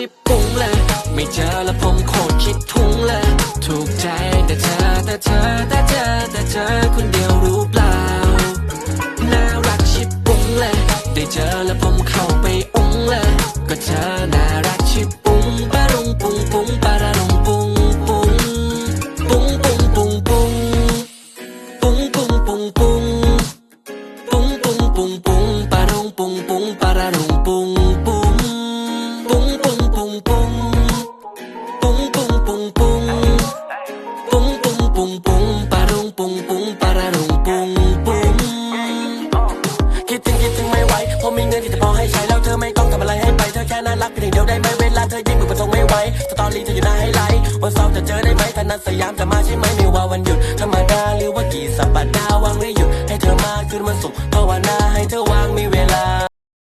ชิบปุ้งเลย ไม่เจอแล้วผมโคตรคิดทุ้งเลย ถูกใจแต่เธอแต่เธอแต่เธอแต่เธอคนเดียวรู้เปล่า น่ารักชิบปุ้งเลย ได้เจอแล้วผมเข้าไปอุ้งเลย ก็เธอน่ารักชิบปุ้งปารุงปุ้งปุ้งปาระลงปุ้งปุ้งปุ้งปุ้งปุ้งปุ้งปุ้งปุ้งปุ้งปุ้งปุ้งปุ้งปุ้งปุ้งปะรุงปุ้งปุ้งปาระลงปุ้งปุ้ง ปุงปุงปุงปารารุงปุงปุงคิดถึงคิดถึงไม่ไหวเพราะมีเงินที่จะพอให้ใช้แล้วเธอไม่ต้องทำอะไรให้ไปเธอแค่น่ารักเพียงเดียวได้ไหมเวลาเธอยิ้มมันทงไม่ไหวสตอรี่เธออยู่หน้าให้ไลท์วันเสาร์จะเจอได้ไหมถ้านัดสยามจะมาใช่ไหมไม่ว่าวันหยุดธรรมดาหรือว่ากี่สัปดาห์วางไม่หยุดให้เธอมาคืนวันศุกร์ภาวนาให้เธอวางมีเว